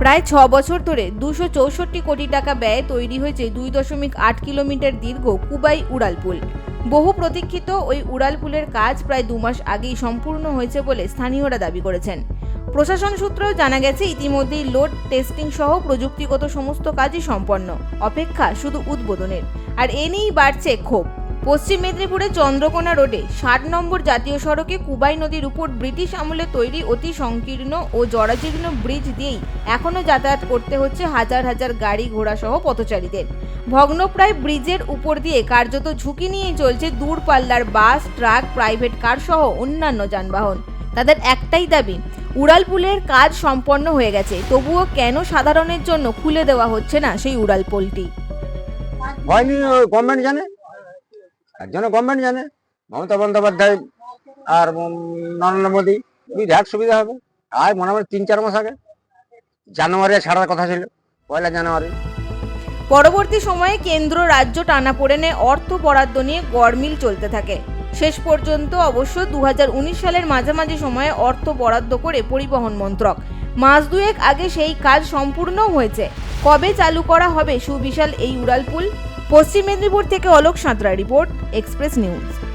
প্রায় ছ বছর ধরে দুশো চৌষট্টি কোটি টাকা ব্যয়ে তৈরি হয়েছে দুই দশমিক আট কিলোমিটার দীর্ঘ কুবাই উড়ালপুল বহু প্রতীক্ষিত ওই উড়ালপুলের কাজ প্রায় দু মাস আগেই সম্পূর্ণ হয়েছে বলে স্থানীয়রা দাবি করেছেন। প্রশাসন সূত্রেও জানা গেছে, ইতিমধ্যেই লোড টেস্টিং সহ প্রযুক্তিগত সমস্ত কাজই সম্পন্ন। অপেক্ষা শুধু উদ্বোধনের। আর এ নিয়েই বাড়ছে ক্ষোভ। পশ্চিম মেদিনীপুরে চন্দ্রকোনা রোডে ষাট নম্বর জাতীয় সড়কে কুবাই নদীর উপর ব্রিটিশ আমলে তৈরি অতি সংকীর্ণ ও জরাজীর্ণ ব্রিজ দিয়েই এখনও যাতায়াত করতে হচ্ছে হাজার হাজার গাড়ি ঘোড়া সহ পথচারীদের। ভগ্নপ্রায় ব্রিজের উপর দিয়ে কার্যত ঝুঁকি নিয়ে চলছে দূরপাল্লার বাস, ট্রাক, প্রাইভেট কার সহ অন্যান্য যানবাহন। তাদের একটাই দাবি, উড়ালপুলের কাজ সম্পন্ন হয়ে গেছে, তবুও কেন সাধারণের জন্য খুলে দেওয়া হচ্ছে না সেই উড়ালপুলটি? হয়নি গভর্নমেন্ট জানে? একজনে গভর্নমেন্ট জানে, মমতা বন্দ্যোপাধ্যায় আর নরেন্দ্র মোদী, দুই সুবিধা হবে। আর মোটামুটি তিন চার মাস আগে। জানুয়ারি ছাড়ার কথা ছিল, পয়লা জানুয়ারি। পরবর্তী সময়ে কেন্দ্র রাজ্য টানাপোড়েনে অর্থ বরাদ্দ নিয়ে গড়মিল চলতে থাকে। শেষ পর্যন্ত অবশ্য দু হাজার উনিশ সালের মাঝামাঝি সময়ে অর্থ বরাদ্দ করে পরিবহন মন্ত্রক। মাস দুয়েক আগে সেই কাজ সম্পূর্ণ হয়েছে। কবে চালু করা হবে সুবিশাল এই উড়ালপুল পশ্চিম মেদিনীপুর থেকে Alok Santra report Express News